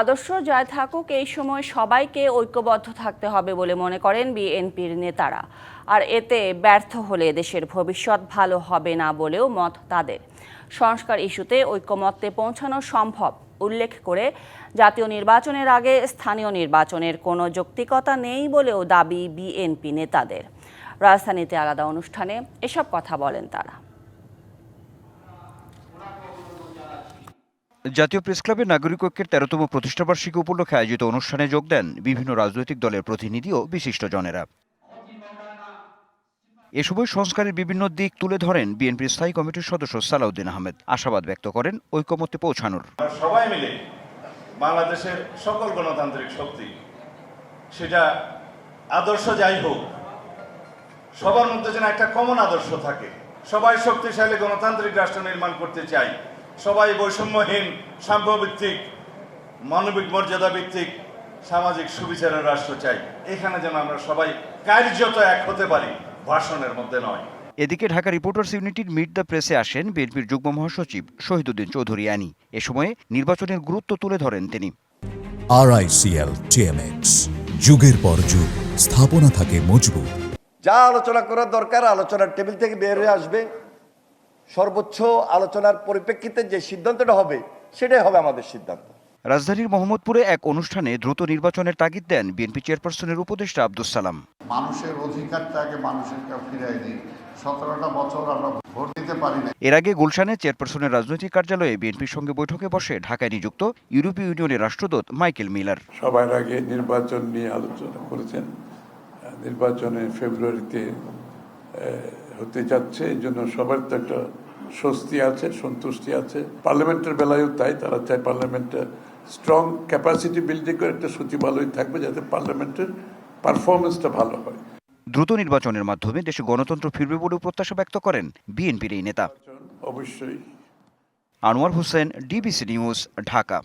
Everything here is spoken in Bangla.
আদর্শ যায় থাকুক, এই সময় সবাইকে ঐক্যবদ্ধ থাকতে হবে বলে মনে করেন বিএনপির নেতারা। আর এতে ব্যর্থ হলে দেশের ভবিষ্যৎ ভালো হবে না বলেও মত তাদের। সংস্কার ইস্যুতে ঐক্যমত্যে পৌঁছানো সম্ভব, উল্লেখ করে জাতীয় নির্বাচনের আগে স্থানীয় নির্বাচনের কোনো যৌক্তিকতা নেই বলেও দাবি বিএনপি নেতাদের। রাজধানীতে আলাদা অনুষ্ঠানে এসব কথা বলেন তারা। জাতীয় প্রেস ক্লাবের নাগরিক ঐক্যের তেরোতম প্রতিষ্ঠাবার্ষিকী উপলক্ষে আয়োজিত অনুষ্ঠানে যোগ দেন বিভিন্ন রাজনৈতিক দলের প্রতিনিধি ও বিশিষ্টজনেরা। এ সময় সংস্কারের বিভিন্ন দিক তুলে ধরেন বিএনপির স্থায়ী কমিটির সদস্য সালাউদ্দিন আহমেদ। আশাবাদ ব্যক্ত করেন ঐক্যমত্যে পৌঁছানোর। সবাই মিলে বাংলাদেশের সকল গণতান্ত্রিক শক্তি, সেটা আদর্শ যাই হোক, সবার মধ্যে যেন একটা কমন আদর্শ থাকে, সবাই শক্তিশালী গণতান্ত্রিক রাষ্ট্র নির্মাণ করতে চাই সবাই বৈষম্যহীন সাম্যভিত্তিক মানবিক মর্যাদা ভিত্তিক সামাজিক সুবিচারের রাষ্ট্র চাই। এখানে যেন আমরা সবাই কার্যত এক হতে পারি ভাষণের মধ্যে নয়। এদিকে ঢাকা রিপোর্টার্স ইউনিটির মিট দ্য প্রেসে আসেন বিএনপির যুগ্ম মহাসচিব শহীদুদ্দিন চৌধুরী আনি। এ সময়ে নির্বাচনের গুরুত্ব তুলে ধরেন তিনি। আরআইসিএল টিএমএক্স যুগের পর যুগ স্থাপনা থাকে মজবুত। যা আলোচনা করার দরকার আলোচনার টেবিল থেকে বের হয়ে আসবে। সর্বোচ্চ আলোচনার পরিপ্রেক্ষিতে যে সিদ্ধান্তটা হবে সেটাই হবে আমাদের সিদ্ধান্ত। রাজধানীর মোহাম্মদপুরে এক অনুষ্ঠানে দ্রুত নির্বাচনের তাগিদ দেন বিএনপি চেয়ারপারসনের উপদেষ্টা আব্দুস সালাম। মানুষের অধিকারটাকে মানুষের কাছে ফিরিয়ে দিই সতেরোটা বছর আমরা ভোট দিতে পারি না এর আগে গুলশানে চেয়ারপারসনের রাজনৈতিক কার্যালয়ে বিএনপির সঙ্গে বৈঠকে বসে ঢাকায় নিযুক্ত ইউরোপীয় ইউনিয়নের রাষ্ট্রদূত মাইকেল মিলার। সবার আগে নির্বাচন নিয়ে আলোচনা করেছেন। নির্বাচনে ফেব্রুয়ারিতে হতে যাচ্ছে এই জন্য সবার তো একটা স্বস্তি আছে সন্তুষ্টি আছে। পার্লামেন্টের বেলায়ও তাই তারা চায় পার্লামেন্টে স্ট্রং ক্যাপাসিটি বিল্ডিং করে একটা সচিবালয় থাকবে যাতে পার্লামেন্টের পারফরমেন্সটা ভালো হয়। দ্রুত নির্বাচনের মাধ্যমে দেশে গণতন্ত্র ফিরবে বলেও প্রত্যাশা ব্যক্ত করেন বিএনপির এই নেতা। অবশ্যই। Anwar Hossain DBC news Dhaka.